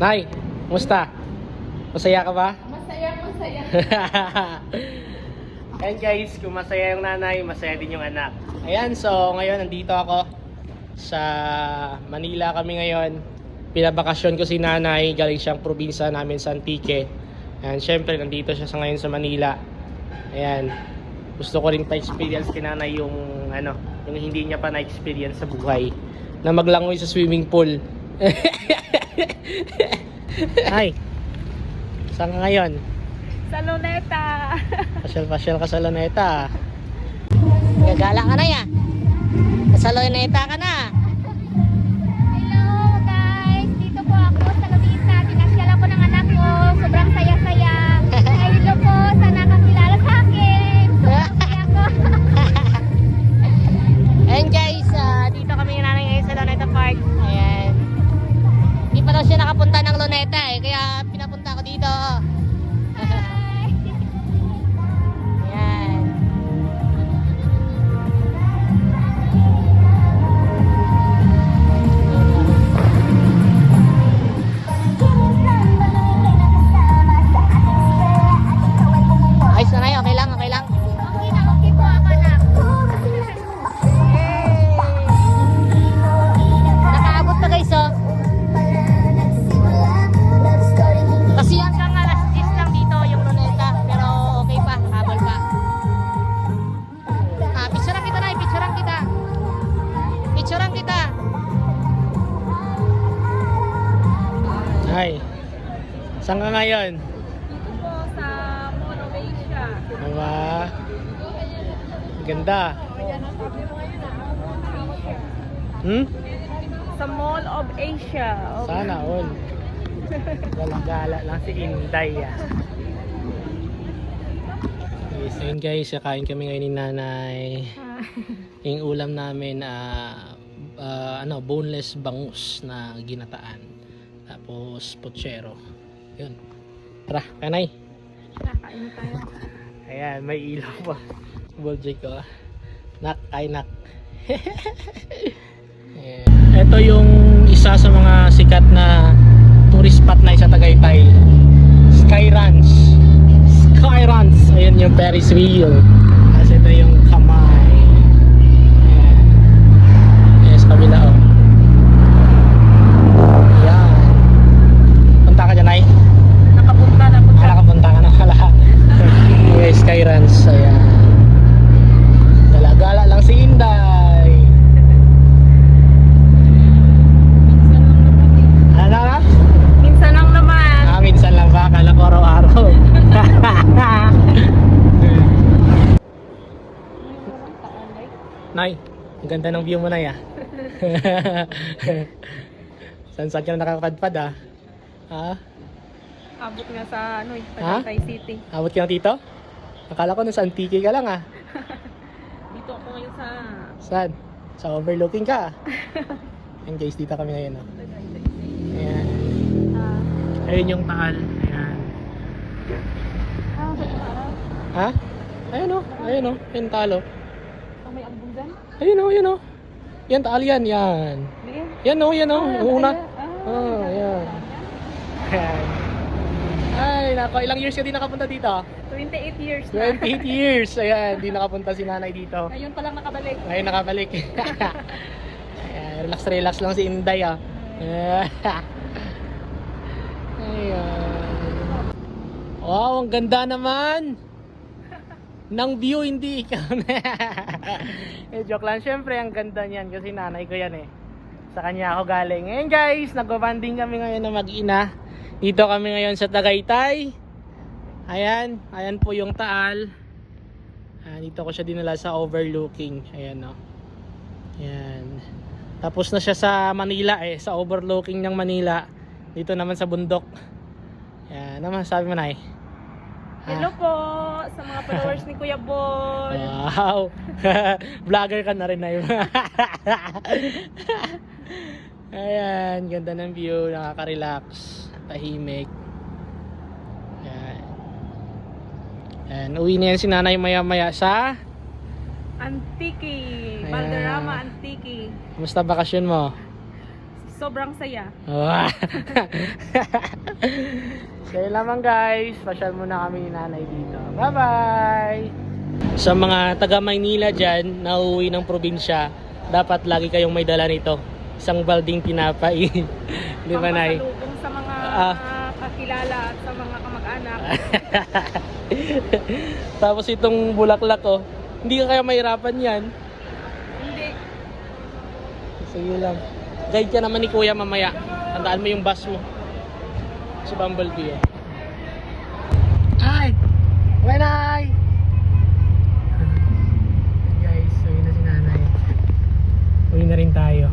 Nay, musta? Masaya ka ba? Masaya, masaya. Ayan guys, kung masaya yung nanay, masaya din yung anak. Ayan, so ngayon nandito ako sa Manila kami ngayon. Pinabakasyon ko si nanay, galing siyang probinsya namin sa Antique. Ayan, syempre nandito siya sa ngayon sa Manila. Ayan, gusto ko rin pa-experience kay nanay yung ano, yung hindi niya pa na-experience sa buhay. Na maglangoy sa swimming pool. Ay, saan ka ngayon? Sa Luneta. Pasyal-pasyal ka sa Laneta. Gagala ka na ya. Sa Luneta ka na. Saan ka ngayon? Dito po sa of Asia. Diba? Ganda. Hmm? Sa Mall of Asia. Sana all. Gala-gala lang si Inday ah. Yes, ayun guys, kakain kami ngayon ni nanay. Yung ulam namin ah ah, ano, boneless bangus na ginataan. Tapos pochero. Yun. Tara, kanay. Kakain na tayo. Ayan, may ilaw pa. Boljay ko. Nak, ay nak. Ito yung isa sa mga sikat na tourist spot na sa Tagaytay. Sky Ranch. Sky Ranch. Ayan yung Ferris wheel. Kasi ito yung kamay. Ayan. Ayan sa kabila oh. Ayan. Punta ka dyan ay? Nakapunta na po. Wala ka punta ka na pala. okay, Sky Ranch. Ayan. Gala-gala lang si Inday. Ano na? Minsan lang naman. Ah, minsan lang ba? Akala ko araw-araw. Nay, ang ganda ng view mo na ya. San saan ka na nakakapadpad ah? Ha? Abot nga sa ano eh? Tagaytay City. Abot ka na dito? Akala ko nasa Antique ka lang ah. Dito ako ngayon sa Saan? Sa overlooking ka. Ayan guys, dito kami ngayon. Tagaytay. Ayan. Ah, Ayun yung taal. Ayan. Ah, Ha? Ayun oh. Ayun oh. Ayun talo. ah, may ambong dyan. Ayun oh. Ayun oh. Yan taal yan. Yan. Yan oh. Yan oh. Yung una. Ah, Oh, yan. Ayan. Ay, nako. Ilang years ka di nakapunta dito? 28 years na. 28 years. Ayan. Di nakapunta si nanay dito. Ngayon pa lang nakabalik. Ngayon nakabalik. Ayan, relax relax lang si Inday ah. Ayan. Wow, ang ganda naman. Nang view, hindi ikaw eh, joke lang. Siyempre, ang ganda niyan kasi nanay ko yan eh. Sa kanya ako galing. Ngayon guys, nagbabanding kami ngayon na mag-ina. Dito kami ngayon sa Tagaytay. Ayan, ayan po yung taal. Ayan, dito ko siya dinala sa overlooking. Ayan no. Ayan. Tapos na siya sa Manila eh, sa overlooking ng Manila. Dito naman sa bundok. Ayan, naman sabi mo na eh. Hello po sa mga followers ni Kuya Bol. Wow! Vlogger ka na rin na yun. Ayan, ganda ng view, nakaka-relax, tahimik. Ayan. Ayan, uwi na yan si nanay maya-maya sa... Antiki. Ayan. Valderrama Antiki. Kumusta bakasyon mo? Sobrang saya. Wow. Kaya naman guys, pasyal muna kami ni nanay dito. Bye-bye! Sa mga taga Maynila dyan, na uwi ng probinsya, dapat lagi kayong may dala nito. Isang balding tinapay. Di ba, Nay? Sa mga Ah. kakilala at sa mga kamag-anak. Tapos itong bulaklak oh, hindi ka kaya mahirapan yan. Hindi. Sige lang. Guide ka naman ni Kuya mamaya. Tandaan mo yung bus mo. Si Bumblebee oh. Ay! Wenay! Guys, uwi na si nanay. Uwi na rin tayo.